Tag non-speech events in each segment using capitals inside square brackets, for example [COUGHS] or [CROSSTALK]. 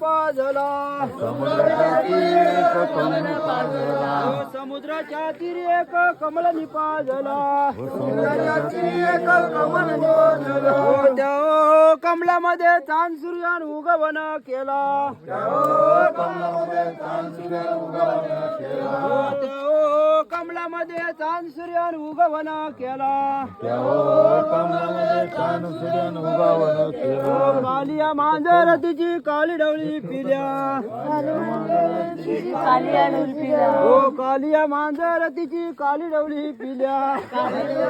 पाजला. समुद्राची एक कमल पाजला. समुद्राच्या तीरी एक कमल निपाजला त्या ओ कमलामध्ये चांद सूर्यान उगवण केला. त्या कमलामध्ये चांद सूर्यान उगवण केला. ओ कमलामध्ये चांद सूर्य उगवला केला. कालिया मांजर पिल्या ओ कालिया मांजर तिची काली डवली पिल्या.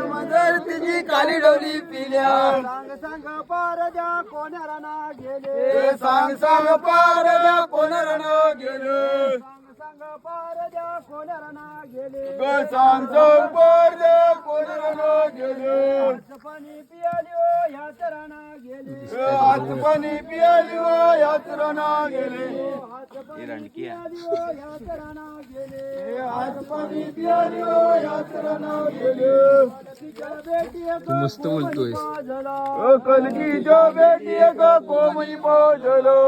मदर तिची काली डोली पिल्या. सांग सांग पार द्या कोणाला गेले? सांग सांग पारजा कोण्याराना गेले सांग सांग पार द्या कोणाला गेले? पाणी पियाली ओ ह्या तराना गेले? हात पाणी पियाली हो यात्रा गेले. हात पाणी पियाली ओ गेले. पाणी पियाली हो एक मस्त बोलतोय ओ कलकी जो बेटी एक कोमई पाजलो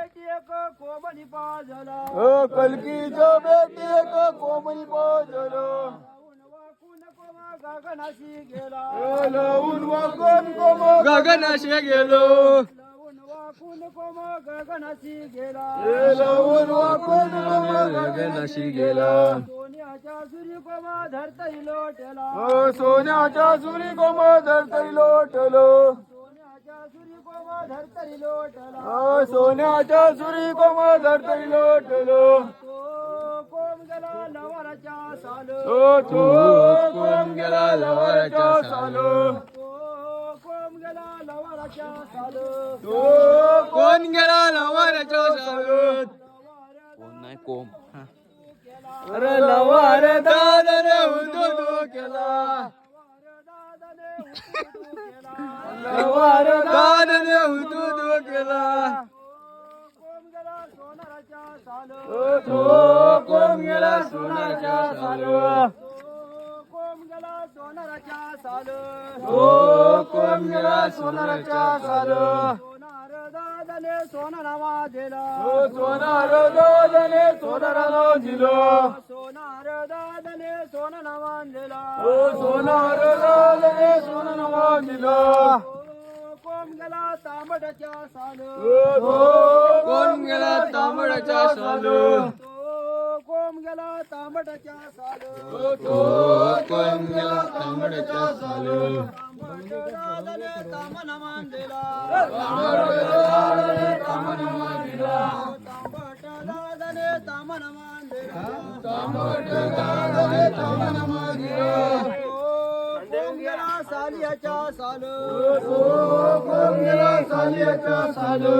बेटी एक कोमणी पाजला. ओ कलकी जो बेटी एक कोमई पाजलो. गगनाशी गेला. गगनाशी गेलो. वाकून कोमा गगनाशी गेला. लावून वाकून कोम गगनाशी गेला. सोन्याच्या सुरी कोमा धरतई लोटेला. सोन्याच्या सुरी कोम धरतरी लोटलो. कोमा धरतई लोटला. ओ सोन्याच्या सुरी कोम धरतरी लोटलो. तो कोम गेला लवाराच्या साल. कोण गेला लवाराच्या सालो. कोम गेला लवाराच्या साल. तो कोण गेला लवाराच्या सालो. अरे लवार दादाने उदो केला लवार दादाने उदो केला. कोम साल ओ तो कोण गेला सोनाच्या सालो कोम गेला सोनाराच्या साल. गेला सोनाच्या सालो सोनार दादाने दिला ओ सोनार दादाने सोनाराला दिलो. सोनार दादाने सोना नावा दिला ओ सोनार दिलो गेला तांबड्याच्या साल. ओ कोण गेला तांबड्याच्या सालो. गेला तांबड्याच्या ओ कोण गेला तांबड्याच्या दिला दिला सालियाच्या साल कोण गेला सालियाच्या सालो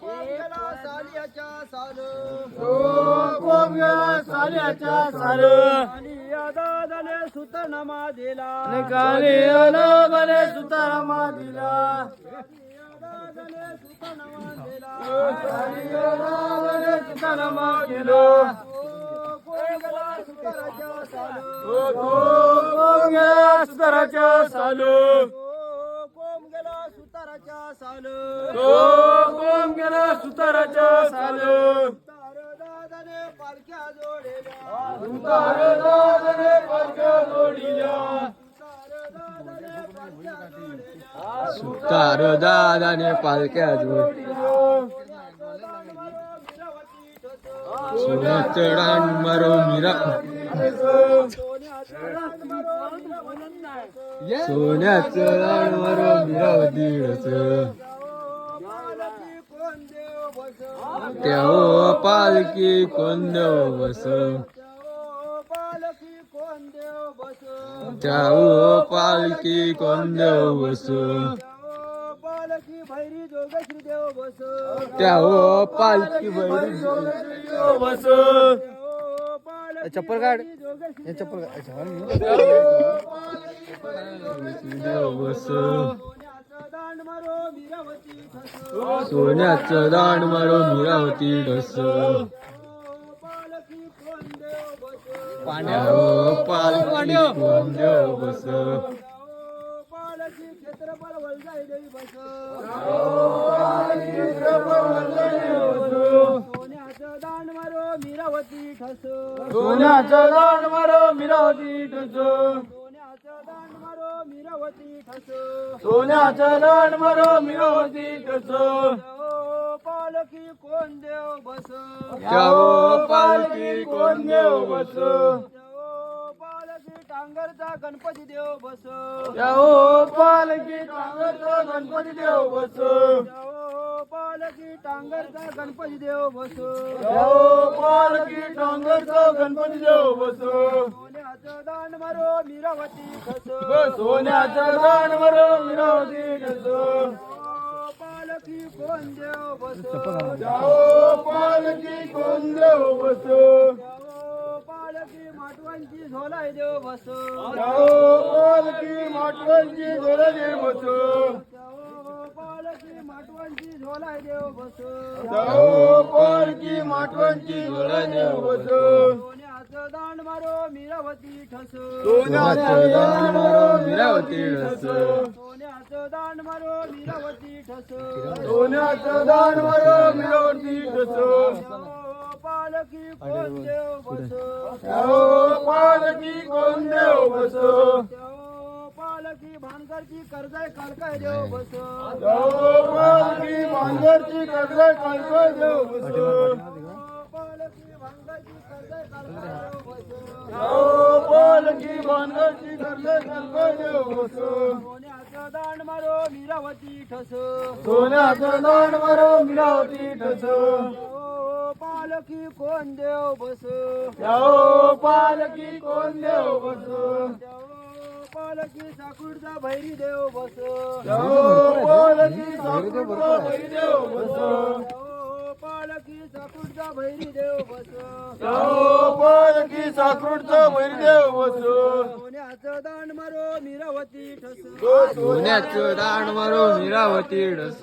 कोम गेला सालियाच्या साल ओ कोण गेला सालियाच्या सालो सालिया दादाने सुतनमा दिला निकाली आलो बरे सुतारामा दिला. दादाने सुतनमा दिला निकाली आलो साल गेला सुताराच्या सालो कोम गेला सुताराच्या साल तो कोण गेला सुताराच्या सालो दादाने पालख्या जोडेल्या. सुतार दादने पालख्या जोडिल्या तार दादाने पालख्या जोडेल्या सुतार दादाने पालख्या जोडिल्या सोन्याचं रान मारो मिरा सोन्याचं रान मारो मिराव दीडच. त्या हो पालखी कोण देव बस पालखी कोण देव बस. त्या हो पालखी कोण देव बस पालखी भैरी जोगश्री देव बस त्या हो पालखी बैल बस चप्पल काढ. चप्पल देव बस दांड मारो मीरावती ठस सोन्याचं दांड मारो मिरावती ढस कोण देव बस. हो देव बस पालखी क्षेत्रफळ वलजा झोलाई देवी बस बसो सोन्याचं दांड मारो मीरावती ठस. सोन्याचं दांड मारो मिरावती ठसो. सोन्याचं दांड मारो मीरावती ठस. सोन्याचं दांड मारो मिरावती ठसो. पालखी कोण देव बस. जाओ पालखी कोण देव बसो. टांगरचा गणपती देव बस. जाओ पालखी कांगरचा गणपती देव बसो. पालखी टांगरचा गणपती देव बस. जाओ पालखी टांगरचा गणपती देव बसो. सोन्याचं दांड मारो मीरावती ठस सोन्याचं दांड मारो मिरावती पालखी कोण देव बस. जाओ पालखी कोण देव बसो. ओ पालखी माटवांची झोलाई देव बस. जाओ देव माटवांची झोलाई देव बस. सोन्याचं दांड मारो मीरावती ठस. सोन्याचं दांड मारो मीरावती ठस. सोन्याचं दांड मारो मीरावती ठस सोन्याचं दांड मारो मिरावती ठसो ओ कोण देव बस पालकी कोण देव बस. भानगरची कर्जाय कालकाय देव बस. पालखी मांजरची कडे कळकळ देव बसो. पालखी भानगरची कर्जाय कालकाय देव बस. पालखी मांजरची कडे कळकळ देव बसो. सोन्याचं दांड मारो मीरावती ठस. सोन्याचं दांड मारो मिरावती ठसो. ओ पालखी कोण देव बस. पालखी कोण देव बसो. ओ पालखी साकुडचा भैरी देव बस. पालखी साकुरचा बैल देव बसो. ओ पालखी साकुडचा भैरी देव बस. जाओ पालखी साकुरचा बैल देव बसो. सोन्याचं दांड मारो मीरावती ठस. सोन्याचं दांड मारो मिरावती ठस.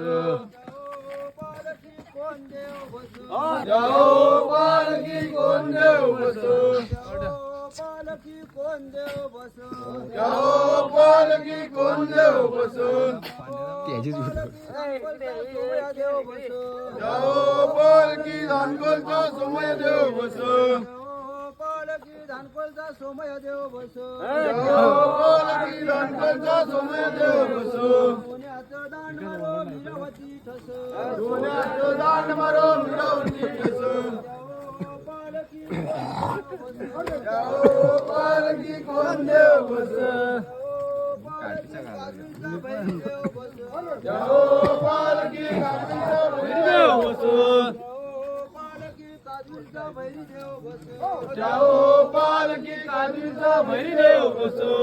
कोण देव बस. जाओ पालखी कोण देव बसो. पालकी कोण देव बसून जाओ पालखी कोण देव बसून. सोमया देव बस जाओ पालखी दानकोलचा सोमय देव बसून पालकी धानकोलचा सोमया देव बसून. जाओ पालखी दानकोलचा सोमय देव बसून सोन्याचं दांड मारो मीरावती ठस. सोन्याचं दांड मारो जाओ पालखी काशीचा बैल देव बसो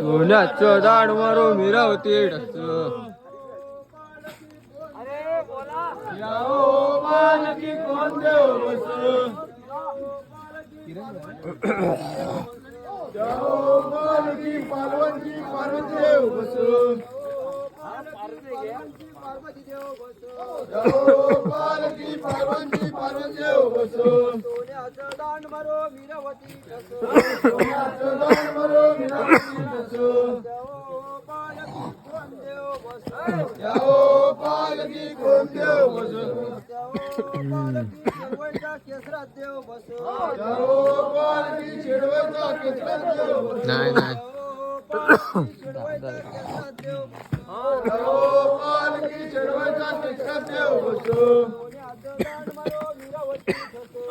सोन्याचं दांड मारो मीरावती बोला. जाओ पालखी कोण देव बसो जाओ पालवांची पार्वती देव बसो पार्वती देव बस जाओ पार्वती देव बसो सोन्याचं सोन्याचं कोण देव कोण देव बसो केसरात देव केसरात देव बसो नाही नाही [COUGHS]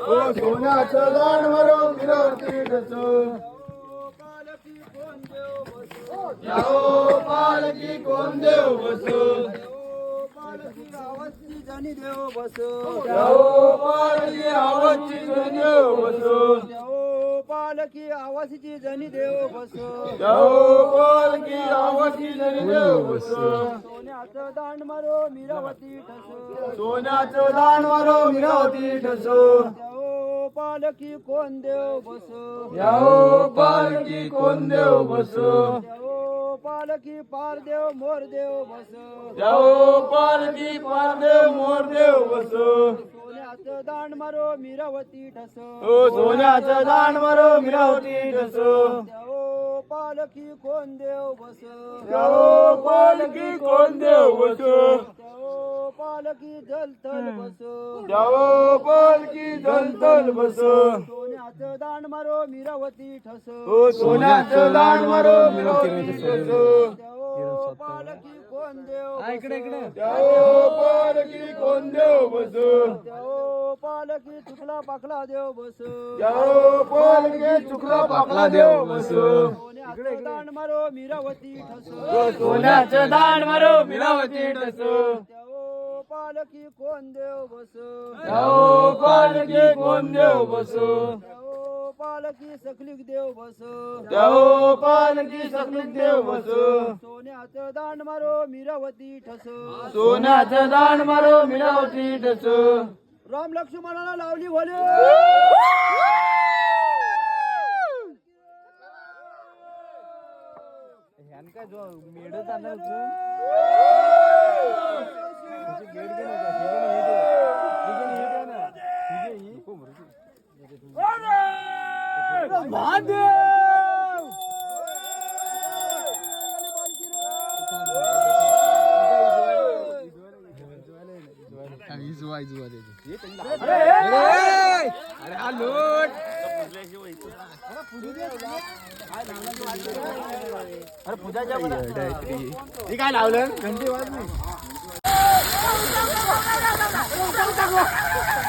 ओ सोन्याचं दान मरो मिरवती ठसो जाओ पालकी कोण देव बसो ओ पालखी जणी देव बसो जाओ पालकी आवाजची देव बसो पालकी पालखी आवासीची जणी देव बसो जाओ पालखी आवाजची देव बसो। सोन्याचं दांड मारो मीरावती ठस. सोन्याचं दांड मारो मिरावती ठसो. पालखी कोण देव बस. जाओ पालखी कोण देव बसो. पालखी पार देव मोर देव बस. जाओ पालखी पारदेव मोर देव बसो. सोन्याचं दांड मारो मीरावती ठस. सोन्याचं दांड मारो मिरावती ठसो. ओ पालखी कोण देव बस? जाओ पालकी कोण देव बस? जाओ पालखी जलथल बस. जाओ पालकी दंतल बस. सोन्याचं दान मारो मिरावती ठस. सोन्याचं दान मारो मिरवती ठस. जाओ पालखी कोण देव इकडे इकडे. जाओ पालकी कोण देव बस. जाओ पालखी चुकला पाकला देव बस. जाओ पालकी चुकला पाकला देव बस. सोन्याचं दान मारो मिरावती ठस. सोन्याचं दान मारो मिरावती ठस. पालखी कोण देव बस. पालकी कोण देव बस. पालखी सकलिक देव बस. जाओ पालकी सकलिक देव बस. सोन्याचं दान मारो मिरावती ठस. सोन्याचं दान मारो मिरावती ठस. राम लक्ष्मणाला लावली भले કે જો મેળો તને છું ગેડ કે ના કે ને હેટે કે ને હેટે ના કે ઈ કો મરજી અરે મહાદેવ જોવાય જોવા દેજો चालला काय लावलं? घंटी वाजली. फिरला